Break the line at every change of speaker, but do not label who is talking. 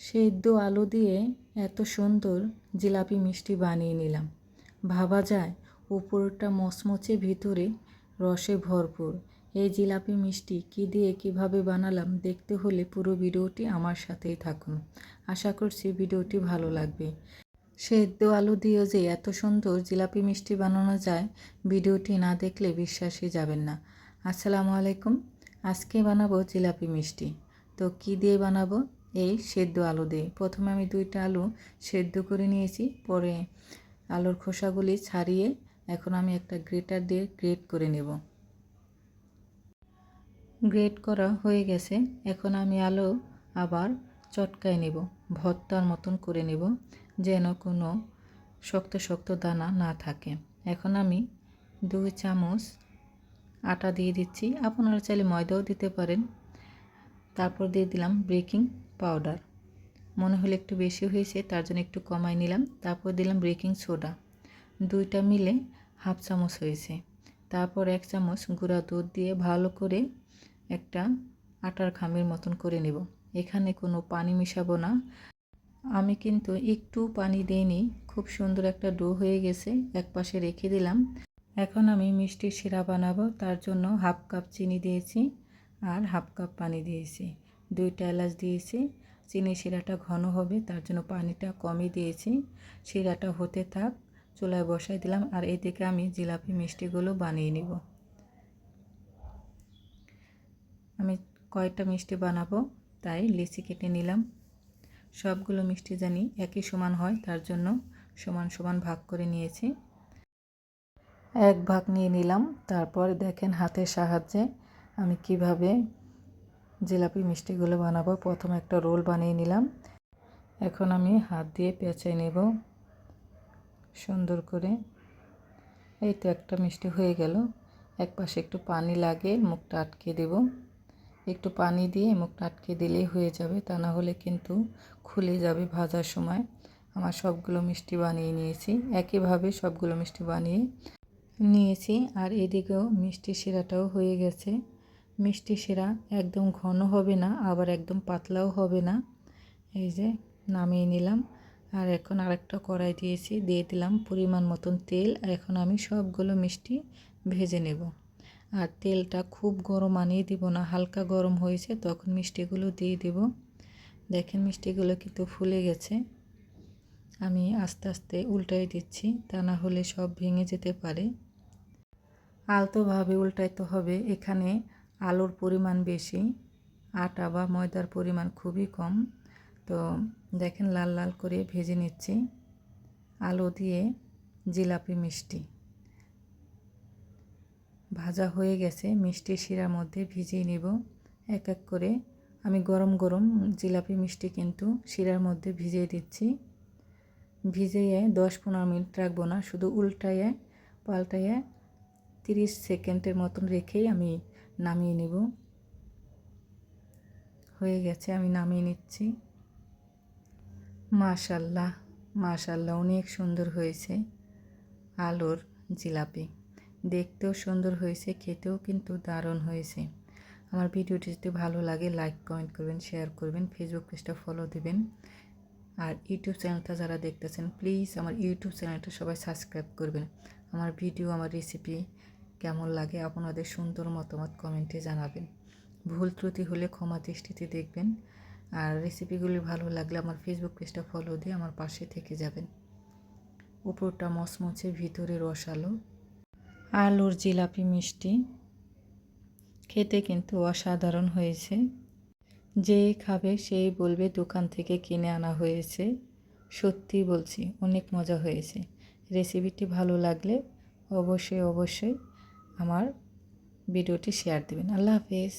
সেদ্ধ আলু দিয়ে এত সুন্দর জিলাপি মিষ্টি বানিয়ে নিলাম। ভাবা যায় উপরটা মচমচে, ভিতরে রসে ভরপুর। এই জিলাপি মিষ্টি কি দিয়ে কীভাবে বানালাম দেখতে হলে পুরো ভিডিওটি আমার সাথেই থাকুন। আশা করছি ভিডিওটি ভালো লাগবে। সেদ্ধ আলু দিয়েও যে এত সুন্দর জিলাপি মিষ্টি বানানো যায়, ভিডিওটি না দেখলে বিশ্বাসই যাবেন না। আসসালামু আলাইকুম। আজকে বানাবো জিলাপি মিষ্টি। তো কি দিয়ে বানাবো? এই সেদ্ধ আলু দিয়ে। প্রথমে আমি দুইটা আলু সেদ্ধ করে নিয়েছি, পরে আলুর খোসাগুলি ছাড়িয়ে এখন আমি একটা গ্রেটার দিয়ে গ্রেট করে নেব। গ্রেট করা হয়ে গেছে, এখন আমি আলু আবার চটকায় নেব, ভর্তার মতন করে নেব, যেন কোনো শক্ত শক্ত দানা না থাকে। এখন আমি দুই চামচ আটা দিয়ে দিচ্ছি, আপনারা চাইলে ময়দাও দিতে পারেন। তারপর দিয়ে দিলাম বেকিং পাউডার। মনে হলে একটু বেশি হয়েছে, তার জন্য একটু কমাই নিলাম। তারপর দিলাম বেকিং সোডা। দুইটা মিলে হাফ চামচ হয়েছে। তারপর এক চামচ গুঁড়া দুধ দিয়ে ভালো করে একটা আটার খামির মতন করে নেব। এখানে কোনো পানি মিশাবো না। আমি কিন্তু একটু পানি দিইনি, খুব সুন্দর একটা ডো হয়ে গেছে এক পাশে রেখে দিলাম। এখন আমি মিষ্টির শিরা বানাবো, তার জন্য হাফ কাপ চিনি দিয়েছি আর হাফ কাপ পানি দিয়েছি। দুইটা এলাচ দিয়েছি। চিনি শিরাটা ঘন হবে, তার জন্য পানিটা কমই দিয়েছি। শিরাটা হতে থাক, চুলায় বসাই দিলাম আর এদিকে আমি জিলাপি মিষ্টিগুলো বানিয়ে নিব। আমি কয়টা মিষ্টি বানাবো, তাই লিচি কেটে নিলাম। সবগুলো মিষ্টি জানি একই সমান হয়, তার জন্য সমান সমান ভাগ করে নিয়েছি। এক ভাগ নিয়ে নিলাম, তারপর দেখেন হাতের সাহায্যে আমি কীভাবে জিলাপি মিষ্টিগুলো বানাবো। প্রথমে একটা রোল বানিয়ে নিলাম। এখন আমি হাত দিয়ে পেঁচে নেব। সুন্দর করে। এই তো একটা মিষ্টি হয়ে গেল। এক পাশে একটু পানি লাগে মুখটা আটকে দেব। একটু পানি দিয়ে মুখটা আটকে দিলেই হয়ে যাবে। তা না হলে কিন্তু খুলে যাবে ভাজার সময়। আমার সবগুলো মিষ্টি বানিয়ে নিয়েছি। একইভাবে সবগুলো মিষ্টি বানিয়ে নিয়েছি। আর এদিকেও মিষ্টি শিরাটাও হয়ে গেছে। মিষ্টি শিরা একদম ঘন হবে না, আবার একদম পাতলাও হবে না। এই যে নামিয়ে নিলাম, আর এখন আরেকটা কড়াই দিয়েছি, দিয়ে দিলাম পরিমাণ মতন তেল এখন আমি সবগুলো মিষ্টি ভেজে নেব। আর তেলটা খুব গরম আনিয়ে দিব না, হালকা গরম হয়েছে, তখন মিষ্টিগুলো দিয়ে দেব। দেখেন মিষ্টিগুলো কিন্তু ফুলে গেছে। আমি আস্তে আস্তে উল্টাই দিচ্ছি, তা না হলে সব ভেঙে যেতে পারে। আলতোভাবে উল্টাইতে হবে, এখানে আলুর পরিমাণ বেশি, আটা বা ময়দার পরিমাণ খুবই কম। তো দেখেন লাল লাল করে ভেজে নিচ্ছি। আলু দিয়ে জিলাপি মিষ্টি। ভাজা হয়ে গেছে, মিষ্টি শিরার মধ্যে ভিজিয়ে নেব। এক এক করে আমি গরম গরম জিলাপি মিষ্টি কিন্তু শিরার মধ্যে ভিজিয়ে দিচ্ছি। ভিজিয়ে দশ পনেরো মিনিট রাখব না, শুধু উল্টাইয়ে পাল্টাইয়ে তিরিশ সেকেন্ডের মতন রেখেই আমি নামিয়ে নেব। হয়ে গেছে, আমি নামিয়ে নিচ্ছি। মাশাল্লাহ মাশাল্লাহ, অনেক সুন্দর হয়েছে আলুর জিলাপি। দেখতেও সুন্দর হয়েছে, খেতেও কিন্তু দারুণ হয়েছে। আমার ভিডিওটি যদি ভালো লাগে লাইক কমেন্ট করবেন শেয়ার করবেন ফেসবুক পেজটা ফলো দেবেন। আর ইউটিউব চ্যানেলটা যারা দেখতেছেন প্লিজ আমার ইউটিউব চ্যানেলটা সবাই সাবস্ক্রাইব করবেন। আমার ভিডিও আমার রেসিপি কেমন লাগে আপনাদের সুন্দর মতামত কমেন্টে জানাবেন। ভুল ত্রুটি হলে ক্ষমা দৃষ্টিতে দেখবেন। আর রেসিপিগুলি ভালো লাগলে আমার ফেসবুক পেজটা ফলো দিয়ে আমার পাশে থেকে যাবেন। উপরটা মচমচে, ভিতরে রসালো। আলুর জিলাপি মিষ্টি। খেতে কিন্তু অসাধারণ হয়েছে। যে খাবে সেই বলবে দোকান থেকে কিনে আনা হয়েছে। সত্যি বলছি, অনেক মজা হয়েছে। রেসিপিটি ভালো লাগলে অবশ্যই অবশ্যই আমার ভিডিওটি শেয়ার দেবেন। আল্লাহ হাফেজ।